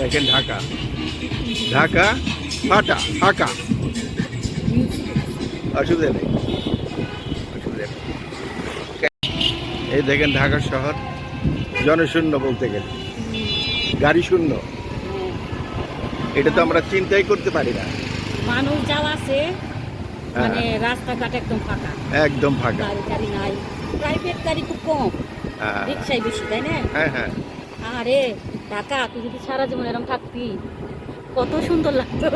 দেখেন ঢাকা। ঢাকা ফাটা ফাঁকা। অসুবিধা নেই। অসুবিধা এই দেখেন ঢাকা শহর জনশূন্য বলতে গেলে। গাড়ি শূন্য। এটা তো আমরা চিন্তাই করতে পারি না। মানুষ যাও আছে হ্যাঁ। মানে রাস্তাঘাট একদম ফাঁকা। একদম ফাঁকা। গাড়ি টাড়ি নাই। প্রাইভেট গাড়ি খুব কম। হ্যাঁ। রিক্সাই বেশি তাই না? হ্যাঁ হ্যাঁ। আরে ঢাকা তুই যদি সারা জীবন এরকম থাকতি কত সুন্দর লাগতো।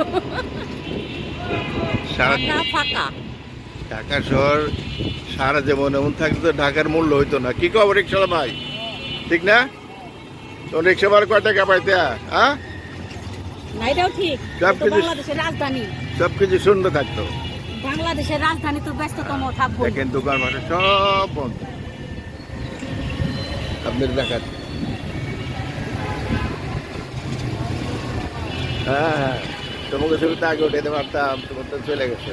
সারা ফাঁকা। ঢাকা শহর সারা যেমন এমন থাকলে তো ঢাকার মূল্য হইতো না। কি খবর রিক্সা ভাই? ঠিক না? তো রিক্সা ভাড়া কয় টাকা পাইতে হ্যাঁ? এটাও ঠিক তো কিছু- বাংলাদেশের রাজধানী। সব কিছু শূন্য থাকতো। বাংলাদেশের রাজধানী তো ব্যস্ততম থাকব দেখেন দোকান সব বন্ধ। আপনার দেখাচ্ছে। হ্যাঁ হ্যাঁ তোমাকে ছবি তো আগে উঠে দিতে পারতাম তোমার তো চলে গেছে।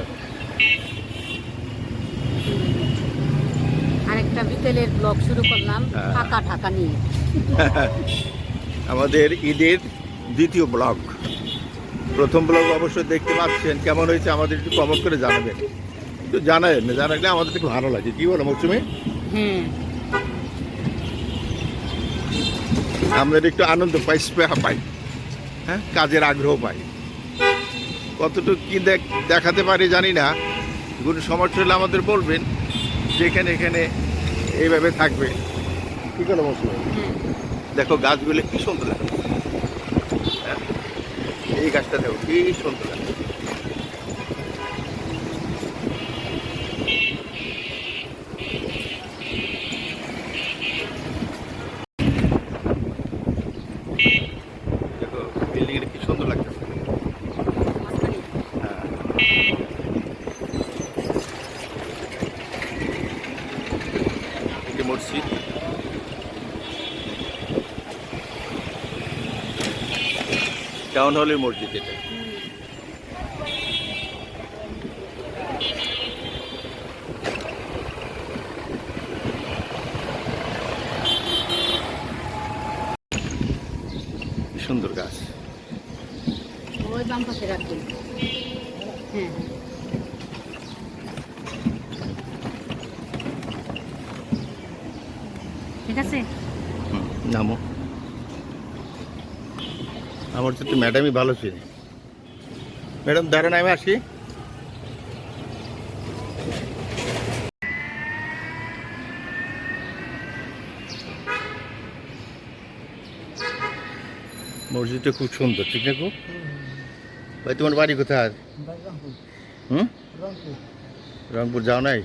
আরেকটা বিকেলের ব্লগ শুরু করলাম হ্যাঁ। ফাঁকা ঢাকা নিয়ে। আমাদের ঈদের দ্বিতীয় ব্লগ প্রথম ব্লগ অবশ্যই দেখতে পাচ্ছেন কেমন হয়েছে আমাদের একটু কমেন্ট করে জানাবেন। একটু জানাবেন না জানালে আমাদের একটু ভালো লাগে। কি বলো মৌসুমি? হ্যাঁ আমাদের একটু আনন্দ পাই স্পেহা পাই। হ্যাঁ কাজের আগ্রহ পাই। কতটুকু কী দেখ- দেখাতে পারি জানি না। কোনো সমস্যা হলে আমাদের বলবেন যেখানে এখানে এইভাবে থাকবে। ঠিক আছে মৌসুমি দেখো গাছগুলো কী সুন্দর লাগে হ্যাঁ? এই গাছটা দেখো কী সুন্দর লাগে দেখো বিল্ডিং কি সুন্দর লাগতেছে মাঝখানে। হ্যাঁ। এটি মসজিদ টাউন হলের মসজিদ এটা। সুন্দর গাছ। ওই বাম পাশে রাখবেন। হ্যাঁ। হ্যাঁ। ঠিক আছে? নামো। আমার তো ম্যাডামই ভালো ছিল ম্যাডাম দাঁড়ান আমি আসি। মসজিদটা খুব সুন্দর ঠিক না খুব ভাই তোমার বাড়ি কোথায়? হুম? রংপুর যাও নাই?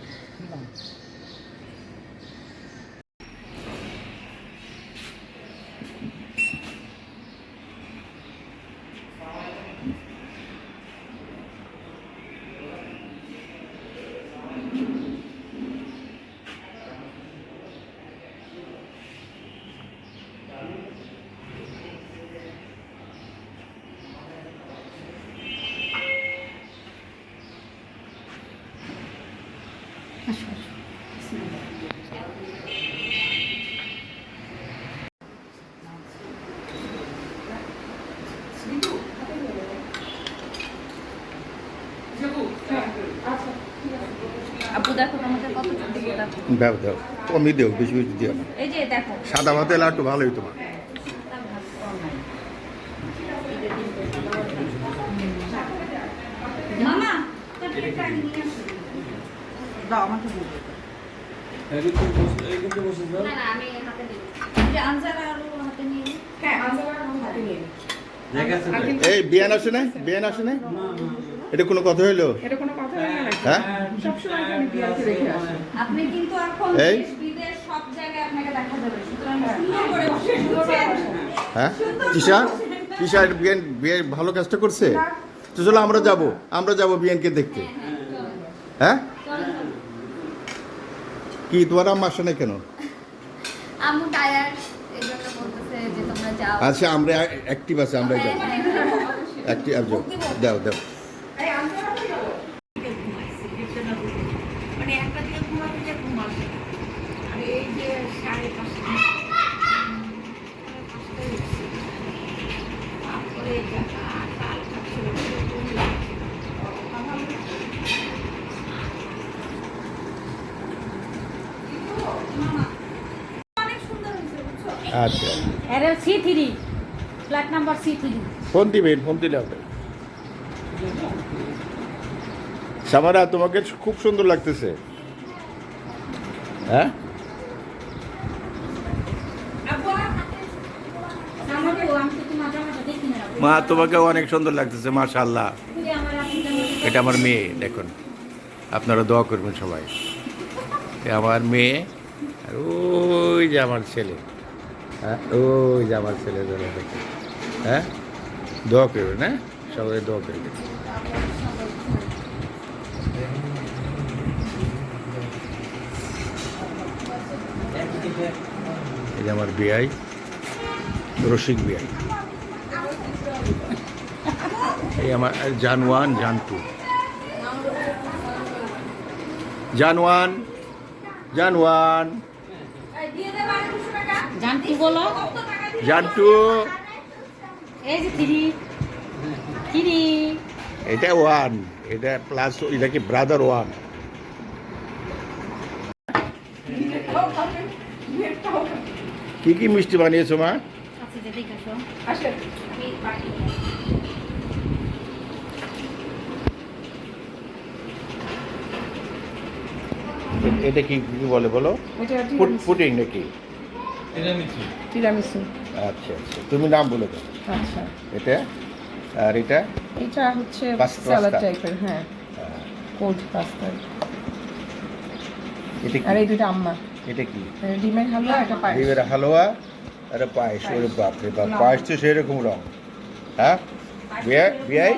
দেখো তোমাকে কত দিব দেখো দাও দাও। কমই দেও বেশি বেশি দিও না। এই যে দেখো। সাদা ভাতে লাড্ডু ভালোই তোমার। মামা দাও আমাকে দাও। না না এই। হ্যাঁ, কিন্তু এই বিয়ান আসে নাই? বিয়ান আসে নাই? এটা কোনো কথা হইল? এটা কোনো হয়? না? হ্যাঁ। আপনি কিন্তু এখন এই? দেশ বিদেশ সব জায়গায় আপনাকে দেখা যাবে। সুতরাং সুন্দর করে বসেন বসেন হ্যাঁ? তিশা? তিশা বিয়ান বিয়ে ভালো কাজটা করছে? তো চলো আমরা যাব। আমরা যাব বিয়ানকে দেখতে। হ্যাঁ কি তোমার আম্মা আসে নাই কেন? আম্মু টায়ার্ড এই বলতেছে যে তোমরা যাও। আচ্ছা আমরা অ্যাক্টিভ আছে আমরা যাব। অ্যাক্টিভ যাও দাও দাও এই আনসার আপনি যাব? মানে একটা দিকে ঘুমাতে যে ঘুম আসে না। আর এই যে সাড়ে পাঁচটা। আচ্ছা। এর C three flat number C three. Phone দিবেন ফোন দিলে হবে। সামারা তোমাকে খুব সুন্দর লাগতেছে। হ্যাঁ? মা তোমাকে অনেক সুন্দর লাগতেছে জামাটা এটা আমার মেয়ে, দেখুন। আপনারা দোয়া করবেন সবাই। আমার মেয়ে, আর ওই যে আমার ছেলে। হ্যাঁ ওই যে আমার ছেলে, ধরে হ্যাঁ? দোয়া করবেন হ্যাঁ? সবাই দোয়া করবেন। যে আমার বিআই রসিক বিআই। এই আমার এই যে থ্রি। থ্রি। এটা ওয়ান এটা প্লাস এটা কি ব্রাদার ওয়ান? কি কি মিষ্টি বানিয়েছো মা? আচ্ছা এটা কি কি বলে বলো? এটা পুট- পুডিং নাকি? টিরামিসু আচ্ছা আচ্ছা। তুমি নাম বলে দাও। আচ্ছা। এটা? আর এটা? এটা হচ্ছে। টাইপের হ্যাঁ। কোল্ড পাস্তা এটা আর এই দুটো আম্মা। এটা কি? ডিমের হালুয়া এটা পায়েস। ডিমের হালুয়া আর পায়েস ওরে বাপরে বাপ পায়েস তো সেরকম রং। হ্যাঁ? বিয়াই বিয়াই?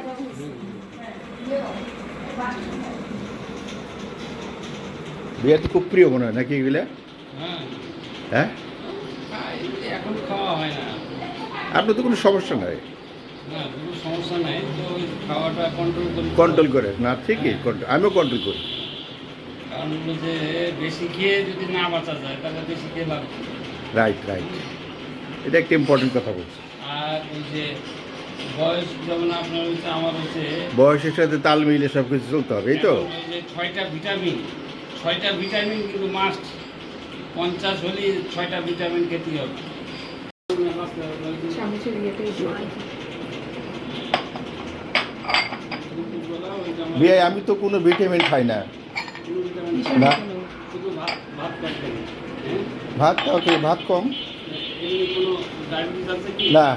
বিয়ে তো খুব প্রিয় মনে হয় নাকি এগুলো? হ্যাঁ? হ্যাঁ এখন খাওয়া হয় না আপনার তো কোনো সমস্যা নাই। না কোনো সমস্যা নাই তো ওই খাওয়াটা কন্ট্রোল করি। কন্ট্রোল করে। না ঠিকই কন্ট্রোল আমিও কন্ট্রোল করি। কারণ হলো যে বেশি খেয়ে যদি না বাঁচা যায় তাহলে বেশি খেয়ে লাভ রাইট রাইট এটা একটা ইম্পর্টেন্ট কথা বলছি। আর ওই যে বয়স যেমন আপনার হচ্ছে আমার হচ্ছে বয়সের সাথে তাল মিলে সব কিছু চলতে হবে এই তো? ওই যে ছয়টা ভিটামিন ছয়টা ভিটামিন কিন্তু মাস্ট পঞ্চাশ হলে ছয়টা ভিটামিন খেতেই হবে। বিয়ে আমি তো কোনো ভিটামিন খাই না কোনো ভিটামিন কিসের না। ভিটামিন? শুধু ভাত হ্যাঁ ভাত খাও কি? ভাত কম? এমনি কোনো ডায়াবেটিস আছে কি না।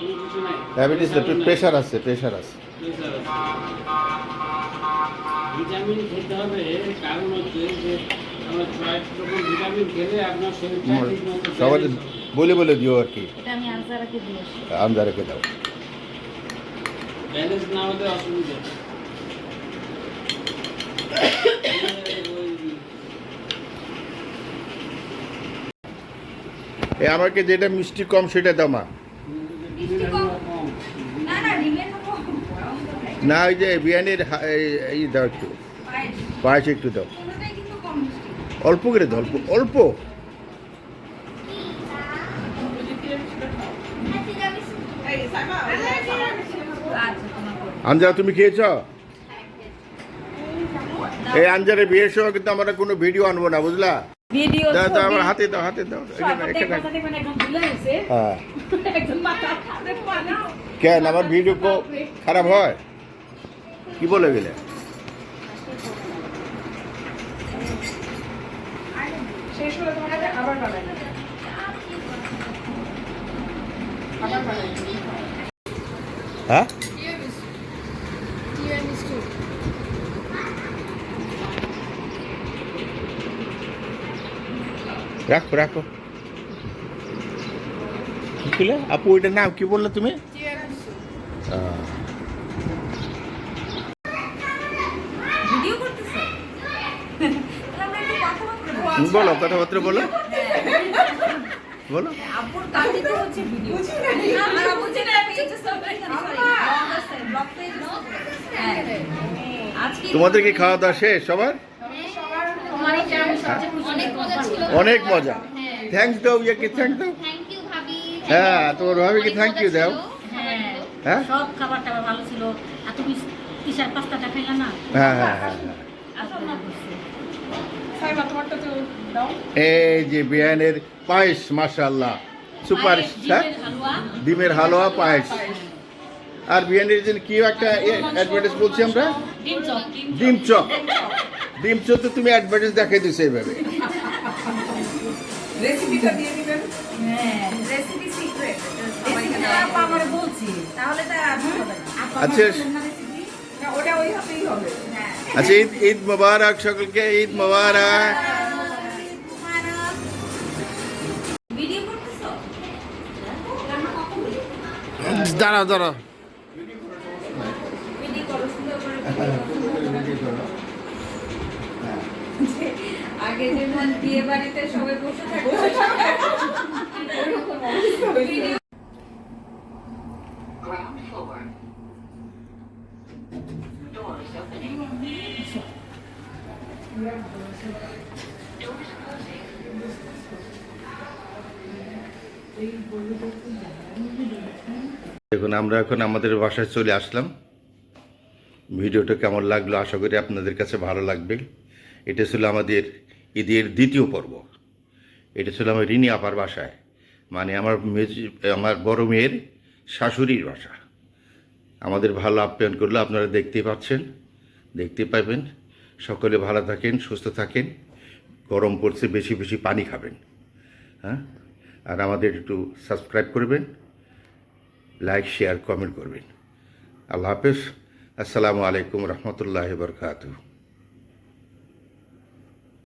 কোনো কিছু নাই ডায়াবেটিস? প্রেশার আছে প্রেশার আছে। ভিটামিন খেতে হবে কারণ হচ্ছে যে আমরা ছয় রকম ভিটামিন খেলে আপনার শরীরটা ঠিক মতো সবাই বলে বলে দিও আর কি। আমদা রেখে দাও। ব্যালেন্স না হলে অসুবিধা। এ আমাকে যেটা মিষ্টি কম সেটা দাও মা। না ওই যে বিরিয়ানির এই- এই দাও একটু। পায়েস একটু দাও। অল্প করে দাও অল্প অল্প। আঞ্জা তুমি খেয়েছ? এই আঞ্জারে বিয়ের সময় কিন্তু আমরা কোনো ভিডিও আনব না বুঝলা? ভিডিও দাও আমার হাতে দাও হাতে দাও গেছে। হ্যাঁ। কেন আমার ভিডিও কো- খারাপ হয়? কি বলে গেলে? হ্যাঁ? রাখো রাখো। কি ছিল আপু ওইটার নাম কি বললে তুমি? বলো কথাবার্তা বলো। বলো। হ্যাঁ। তোমাদের কি খাওয়া দাওয়া শেষ সবার তোমার এটা আমি সবচেয়ে খুশি অনেক মজা ছিল। অনেক মজা। হ্যাঁ। থ্যাংকস দাও ইয়েকে থ্যাংক দাও ইউ হ্যাঁ, তোমার ভাবিকে মজা you দাও। হ্যাঁ। হ্যাঁ? সব খাবার টাবার ভালো ছিল। আর তুমি তিসার পাস্তাটা খাইলা না? হ্যাঁ হ্যাঁ হ্যাঁ হ্যাঁ। আসল না করছে সাইমা তোমারটা তো দাও। এই যে বিয়ানের পায়েস মাশাল্লাহ সুপার হ্যাঁ? ডিমের হালুয়া। পায়েস। আর বিয়ানের যে কি একটা অ্যাডভার্টাইজ বলছি আমরা? ডিম চপ। ডিম চপ। ডিম তো তুমি অ্যাডভার্টাইজ দেখাই দিছো এইভাবে। রেসিপিটা দিয়ে দিবেন? হ্যাঁ রেসিপি সিক্রেট আপা আমার বলছি। তাহলে তো আর হবে না। আচ্ছা ওটা ওই হবে। হ্যাঁ। আচ্ছা ঈদ ঈদ মোবারক সকলকে ঈদ মোবারক। ভিডিও করতেছো? দাঁড়াও দাঁড়াও। ভিডিও করে। আগে যেমন বিয়ে বাড়িতে সবাই বসে থাকে দেখুন, আমরা এখন আমাদের বাসায় চলে আসলাম। ভিডিওটা কেমন লাগল আশা করি আপনাদের কাছে ভালো লাগবে। এটা ছিল আমাদের ঈদের দ্বিতীয় পর্ব। এটা ছিল আমার রিনি আপার বাসায়। মানে আমার আমার বড় মেয়ের শাশুড়ির বাসা। আমাদের ভালো আপ্যায়ন করলে আপনারা দেখতে পাচ্ছেন। দেখতে পাবেন। সকলে ভালো থাকেন, সুস্থ থাকেন। গরম পড়ছে, বেশি বেশি পানি খাবেন। হ্যাঁ? আর আমাদের একটু সাবস্ক্রাইব করবেন। লাইক শেয়ার কমেন্ট করবেন। আল্লাহ হাফেজ। আসসালামু আলাইকুম রহমতুল্লাহ বরকাতু